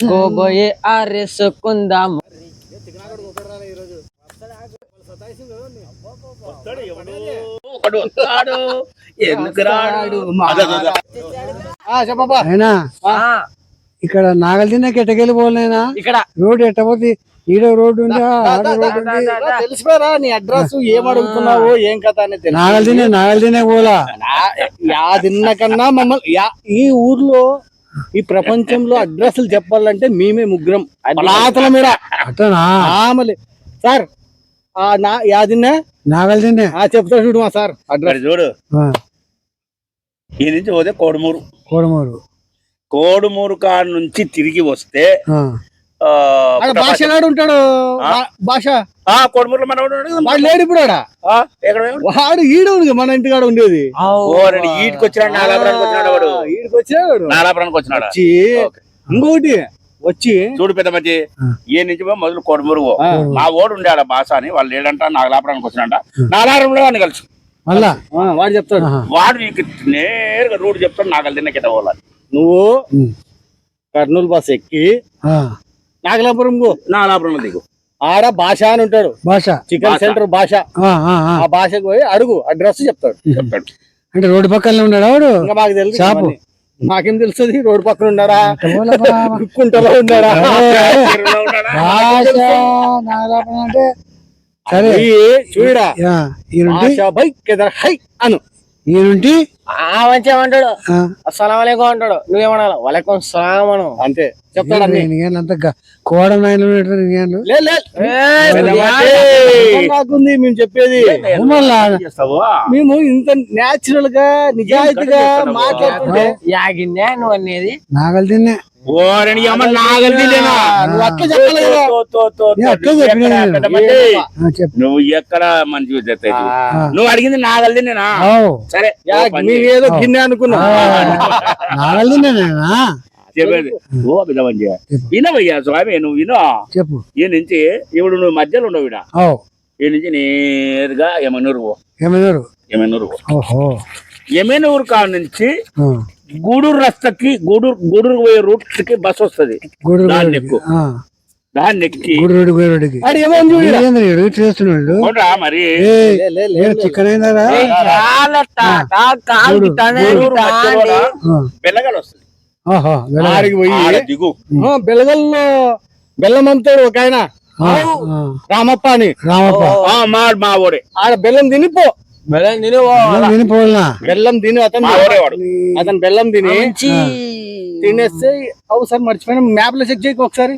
కోబోయే ఆరేసుకుందాము ఒకడు వస్తాడు ఎందుకు రాడు? చెప్పబ్బా. అయినా ఇక్కడ నాగల్ తిన్నాక ఎట్టకెళ్ళి పోలేనా? ఇక్కడ. రోడ్డు ఎట్టపోతే ఈడ రోడ్డు తెలిసిపోయారా? నీ అడ్రస్ ఏం అడుగుతున్నావు ఏం కథ అనేది తెలుసు. నాగల్ తినే నాగల్ తినే పోలా యా తిన్న కన్నా మమ్మల్ని ఈ ఊర్లో ఈ ప్రపంచంలో అడ్రస్లు చెప్పాలంటే మేమే ముగ్గురం. పలాతల మీద ఆమలి. సార్ ఆ నా యాదిన్నా? నాగల్ తినే ఆ చెప్తా చూడు మా సార్ అడ్రస్. చూడు. ఈ నుంచి పోతే కోడుమూరు. కోడమూరు. కోడుమూరు కాడ నుంచి తిరిగి వస్తే భాష నాడు ఉంటాడు? భాష? ఆ, కోడుమూరులో మన వాడు లేడు ఇప్పుడు ఆడ. ఆ, ఎక్కడ ఉన్నాడు? వాడు ఈడు ఉంది మన ఇంటికాడ ఉండేది. ఓ రెండు ఈడికి వచ్చినాడు నాలాపురానికి వచ్చినాడు వాడు. ఈడికి వచ్చినాడు. నాలాపురానికి వచ్చినాడు. వచ్చి ఇంకోటి వచ్చి. చూడు పెద్ద మంచి ఏ నుంచి మొదలు కోడుమూరు. మా ఓడు ఉండాడు భాష అని వాళ్ళు లేడంట నాగలాపురానికి వచ్చినాడంట. నాలాపురంలో వాడిని కలిసి. మళ్ళా? వాడు చెప్తాడు. వాడు నీకు నేరుగా రూట్ చెప్తాడు నాగలు తిన్న కింద పోవాలి నువ్వు. కర్నూలు బస్ ఎక్కి నాగలాపురం దిగు. ఆడ భాష అని ఉంటాడు. భాష. చికెన్. సెంటర్ భాష. ఆ, ఆ, ఆ. ఆ భాషకు పోయి అడుగు అడ్రస్ చెప్తాడు. చెప్తాడు. అంటే రోడ్డు పక్కనే ఉన్నాడు వాడు? ఇంకా మాకు తెలుసు షాపు. మాకేం తెలుస్తుంది? రోడ్డు పక్కన ఉన్నారా. కుంటలో ఉన్నారా అంటే సరే. చూడరా ఆ, ఈయనుంటి? భాష బై కెదర్ హై అను. ఈయనుంటి? ఆ మంచి ఏమంటాడు ఆ, అస్సలం వలైకుం అంటాడు. నువ్వేమనాలి? వలైకుం సలాం అను. అంతే. చెప్తాడు అంత కోడ నాయన నీకేంలు లే, లే. ఏయ్, అర్థం కాకుంది మేము చెప్పేది. మేము ఇంత నేచురల్గా నిజాయితీగా మాట్లాడుతుంటే యాగిందే నువ్వు అనేది నాగల్ తిన్నే. ఓరని అమ్మ? నువ్వు ఎక్కడ మంచిగా చెప్తాయి నువ్వు అడిగింది నాగలు తినేనా ఓ, సరే. ఏదో గిన్నె అనుకున్నా. చెప్పేది. ఓ వినవయ్యా స్వామి నువ్వు విను చెప్పు. ఈ నుంచి ఇప్పుడు నువ్వు మధ్యలో ఉండవు ఓ. ఈ నుంచి నేరుగా యమనూరు. పో. ఓహో. యమనూరు కాడ నుంచి గూడూరు రస్తకి గూడూరు గూడూరు పోయే రూట్కి బస్ వస్తది. దాన్ని ఎక్కి. మరి. చికెన్ అయిందా గూడూరు బెల్లగలు వస్తుంది. దిగు. ఆ, బెల్లగల్లో బెల్లం అమ్ముతాడు ఒక ఆయన. రామప్ప అని. రామప్ప. ఆ, మా మా ఓడే ఆడ బెల్లం తినిపో. బలం తిను బెల్లం తిని అతను అతను బెల్లం తిని తినేస్తే ఒకసారి మర్చిపోయినా. మ్యాప్లో చెక్ చేయకు ఒకసారి.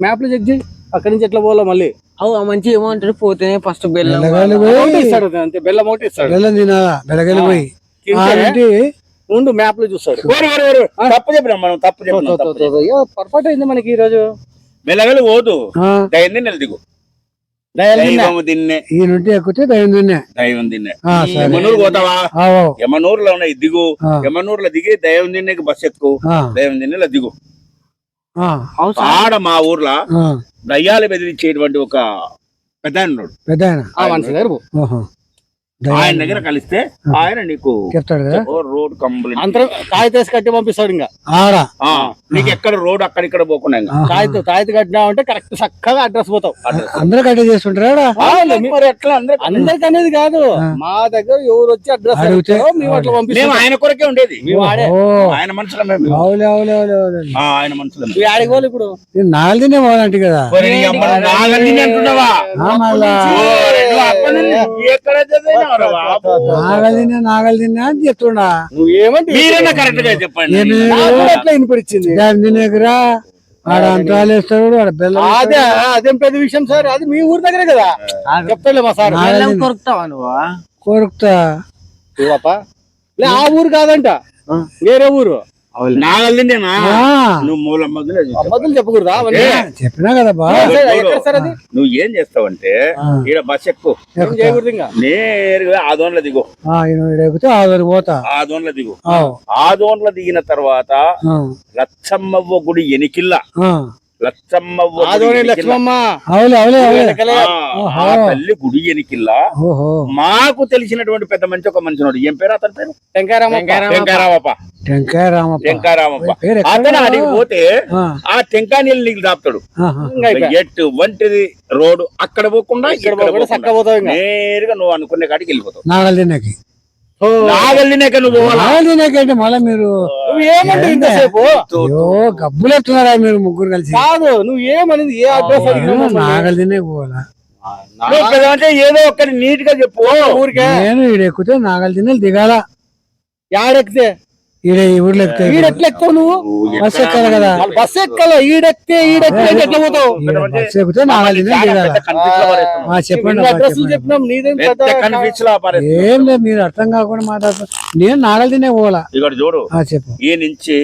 మ్యాప్లో చెక్ చేయి. అక్కడి నుంచి ఎట్లా పోవాలో మళ్ళీ. అవు ఆ మంచి ఏమంటాడు? పోతేనే ఫస్ట్ బెల్లం ఒకటి ఇస్తాడు అంతే బెల్లం ఒకటి ఇస్తాడు బెల్లం తినాలా బెల్లగాలి పోయి. ఉండు మ్యాప్లో చూస్తాడు. తప్పు చెప్పినాం మనం తప్పు చెప్పినాం పొరపాటు అయింది మనకి ఈ రోజు బెల్లగలు పోదు. దైవం నెల దిగు. దైవం తిన్నే. ఈయనుంటి ఎక్కితే దయ్యం తిన్నే. దైవం తిన్నే. యమనూరు పోతావా? యమనూరులో ఉన్నాయి దిగు. యమనూరులో దిగి దైవం తిన్నేకి బస్ ఎక్కు. దైవం తిన్నేలో దిగు. ఆ, ఆడ మా ఊర్లో దయ్యాలు బెదిరించేటువంటి ఒక పెద్ద పెద్ద ఆయన దగ్గర కలిస్తే ఆయన నీకు చెప్తాడు కదా. Road complete. అంతరం కాగితేసి కట్టి పంపిస్తాడు ఇంకా. ఆడ నీకు ఎక్కడ రోడ్ అక్కడిక్కడ పోకుండా ఇంకా. ఆహా. కాగితం కాగితం కట్టినా అంటే కరెక్ట్ చక్కగా అడ్రస్ పోతావు. అందరూ కట్టే చేస్తుంటారా మరి ఎట్లా అందరూ అందరికి అనేది కాదు. మా దగ్గర ఎవరు వచ్చి అడ్రస్ అడిగితే- మేము అట్లా మేము పంపిస్తాం. ఆయన కొరకే ఉండేది. మేము ఆడే. ఓ ఆయన మనుషులమే ఆ, ఆయన మనుషులమే. ఆడికి ఇప్పుడు. నాలుగు తినే పోవాలంటే కదా. ఒరే, నీ అమ్మ నాగల్ని అంటున్నావా? నాగలు తిన్నా నాగలు తిన్నా అని చెప్తున్నా నువ్వు ఏమంటే మీరైనా కరెక్ట్గా చెప్పండి. వినిపించింది. దాని తినేకరా ఆడ అంతరాలు వేస్తాడు ఆడ బెల్లం అదే అదేం పెద్ద విషయం సార్ అది మీ ఊరి దగ్గరే కదా. చెప్తాలే మా సార్? కొరుకుతావా నువ్వు? కొరుకుతా. ఆ ఊరు కాదంట. వేరే ఊరు. చెప్పినా. కదా నువ్వు ఏం చేస్తావంటే ఈడ బస్ ఎక్కు. ఏం చేయకూడదు ఇంకా? నేరుగా ఆ దోన్ల దిగు. ఎక్కితే ఆదరి పోతా. ఆ దోన్ల దిగు. ఆ, ఆ దోన్ల దిగిన తర్వాత లచ్చమ్మవ్వ గుడి ఎనికిల్ల. ఆదోని లక్ష్మమ్మ అవులే అవులే అవులే. వెనకలే. ఆ తల్లి గుడి ఎనికిల్లా. మాకు తెలిసినటువంటి పెద్ద మంచి ఒక మంచినోడు ఏం పేరు అతని పేరు? టెంకారామప్ప? అతను అడిగి పోతే ఆ, టెంకాయ నీళ్ళు నీకు దాపుతాడు. ఎట్టు వంటిది రోడ్డు అక్కడ పోకుండా ఇక్కడ పోకుండా. నేరుగా నువ్వు అనుకునే కాడికి వెళ్ళిపోతావు. నాగల్లినాక నువ్వు మళ్ళీ మీరు ఏమంటావు ఇంతసేపు? గబ్బులు ఎత్తున్నారా మీరు ముగ్గురు కలిసి? కాదు నువ్వు ఏమనింది? ఏ అడ్రస్ పోవాలా? ఇక్కడ అంటే ఏదో ఒక్కటి నీట్గా చెప్పు ఊరికే. నేను ఈడ ఎక్కితే నాగలి తినే దిగాల. యాడెక్కితే? ఈడ ఈ ఊర్లో ఎక్కితే ఈడెట్లా ఎక్కువ నువ్వు? ఎక్కాలి కదా. బస్సు ఎక్కాల. ఎట్లా పోతావు? ఎక్కితే చెప్పండి. చెప్పినాం నీదేం. ఏం లేదు మీరు అర్థం కాకుండా మాట్లాడుతున్నారు. నేను నాగలి తినే పోవాలా? ఇక్కడ చూడు. ఆ, చెప్పు. ఈ నుంచి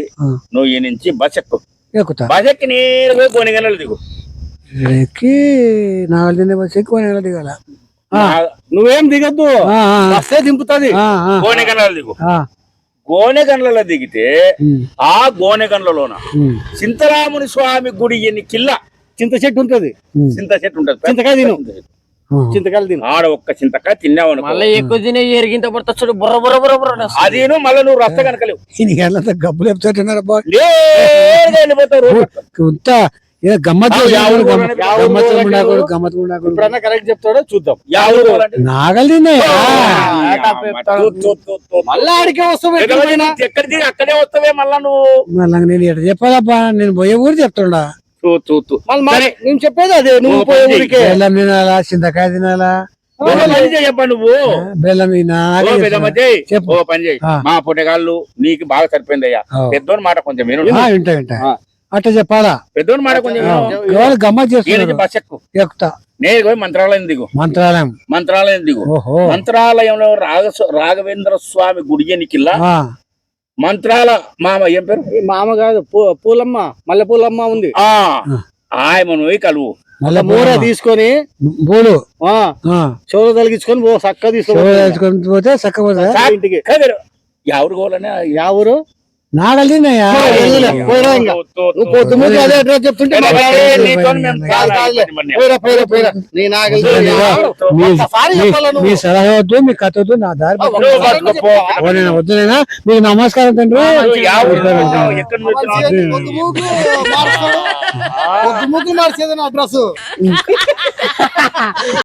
నువ్వు ఈ నుంచి బస్ ఎక్కు. ఎక్కుతా? బస్ ఎక్కి నేరుగా గోనిగనలు దిగు. ఈడ ఎక్కి నాగలి తినే బస్ ఎక్కువ నేను దిగాల నువ్వేం దిగద్దు. బస్సే దింపుతుంది. ఆ, గోనెగనలు దిగు. ఆ, గోనెగన్లలో దిగితే ఆ గోనెగన్లలోన ఉమ్, సింతరాముని స్వామి గుడి ఎన్ని కిల్ల చింత చెట్టు ఉంటది చింత చెట్టు ఉంటది చింతకాయ తిను. చింతకాయలు తిను ఆడ ఒక్క చింతకాయ తిన్నావు మళ్ళీ ఎక్కువ తినే ఎరిగింత పడతా చూడు బుర్ర బుర్ర బుర్ర బుర్ర. అదేను మళ్ళీ నువ్వు రస్త కనకలేవు గబ్బులు చెప్తాడున్నారు కరెక్ట్ చెప్తాడో చూద్దాం. మళ్ళా ఆడికే వస్తావు అక్కడే వస్తావే మళ్ళా నువ్వు. మళ్ళీ నేను ఎట్లా చెప్పాలబ్బా? నేను పోయే ఊరు చెప్తుండా. నేను చెప్పేది అదే నువ్వు పోయే ఊరికే. బెల్లం తినాలా? చింతకాయ తినాలా? నువ్వు. చెప్పు. ఓ పని చేయి. మా పుట్టగాళ్ళు నీకు బాగా సరిపోయిందయ్యా. ఆ. పెద్దోని మాట కొంచెం విను. వింటా వింటా. అట్లా చెప్పాలా? పెద్దోని మాట కొంచెం ఎవరు చేస్తున్నారు? బస్ ఎక్కు ఎక్కుతా. నేను పోయి మంత్రాలయం దిగు. మంత్రాలయం. మంత్రాలయం దిగు. ఓహో. మంత్రాలయంలో రాగ రాఘవేంద్ర స్వామి గుడి ఎనికిల్లా మంత్రాల మామ ఏం పేరు? మామ కాదు పూ- పూలమ్మ మల్లె పూలమ్మ ఉంది. ఆ. ఆయమను కలువు. మళ్ళా మూర తీసుకొని ఆ, చెవులు తలిగించుకొని ఓ చక్క తీసుకొని పోతే చక్కపోతే ఇంటికి. ఎవరు కోవాలని యా అదే అడ్రస్ చెప్తుంటే మీ సలహా వద్దు మీ కథ వద్దు నా దారి వద్దునేనా మీకు నమస్కారం తండ్రి మార్చేది అడ్రస్